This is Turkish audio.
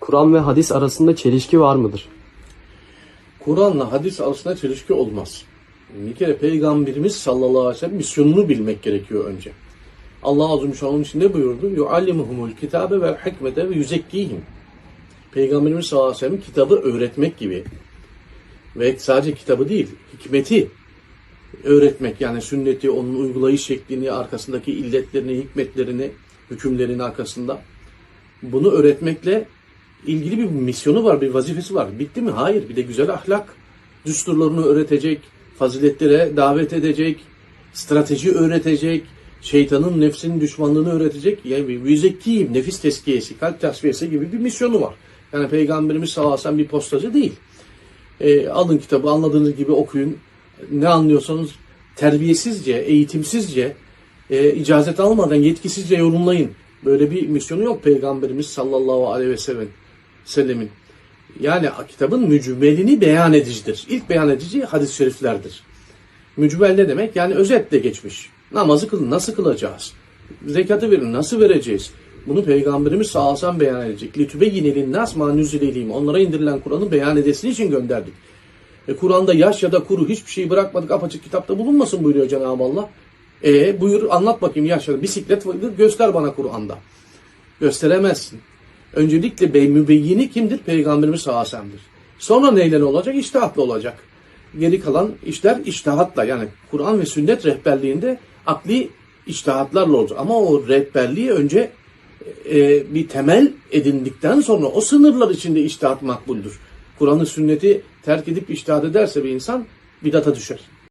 Kur'an ve hadis arasında çelişki var mıdır? Kur'an'la hadis arasında çelişki olmaz. Bir kere Peygamberimiz sallallahu aleyhi ve sellem misyonunu bilmek gerekiyor önce. Allah Azze ve Celle onun için ne buyurdu? يُعَلِّمُهُمُ الْكِتَابَ وَالْحِكْمَةَ وَيُزَكِّيهِمْ Peygamberimiz sallallahu aleyhi ve sellem kitabı öğretmek gibi ve sadece kitabı değil, hikmeti öğretmek yani sünneti, onun uygulayış şeklini, arkasındaki illetlerini, hikmetlerini, hükümlerini arkasında bunu öğretmekle ilgili bir misyonu var, bir vazifesi var. Bitti mi? Hayır. Bir de güzel ahlak düsturlarını öğretecek, faziletlere davet edecek, strateji öğretecek, şeytanın nefsinin düşmanlığını öğretecek. Yani müzekkiyim, nefis teskiyesi, kalp tasfiyesi gibi bir misyonu var. Yani Peygamberimiz sallallahu aleyhi bir postacı değil. E, alın kitabı anladığınız gibi okuyun. Ne anlıyorsanız terbiyesizce, eğitimsizce, e, icazet almadan yetkisizce yorumlayın. Böyle bir misyonu yok Peygamberimiz sallallahu aleyhi ve sellem, sellemin yani kitabın mücmelini beyan edicidir. İlk beyan edici hadis-i şeriflerdir. Mücmel ne demek? Yani özetle geçmiş. Namazı kılın, nasıl kılacağız? Zekatı verin, nasıl vereceğiz? Bunu Peygamberimiz sağ beyan edecek. Litübe yinelin nas manüzileliyim. Onlara indirilen Kur'an'ı beyan edesini için gönderdik. E, Kur'an'da yaş ya da kuru hiçbir şeyi bırakmadık apaçık kitapta bulunmasın buyuruyor Cenab-ı Allah. E buyur anlat bakayım yaş ya da bisiklet göster bana Kur'an'da. Gösteremezsin. Öncelikle bey mübeyyini kimdir? Peygamberimiz sellem'dir. Sonra neyle olacak? İştihatla olacak. Geri kalan işler iştihatla yani Kur'an ve sünnet rehberliğinde akli iştihatlarla olacak. Ama o rehberliği önce e, bir temel edindikten sonra o sınırlar içinde iştihat makbuldür. Kur'an'ı sünneti terk edip iştihat ederse bir insan bidata düşer.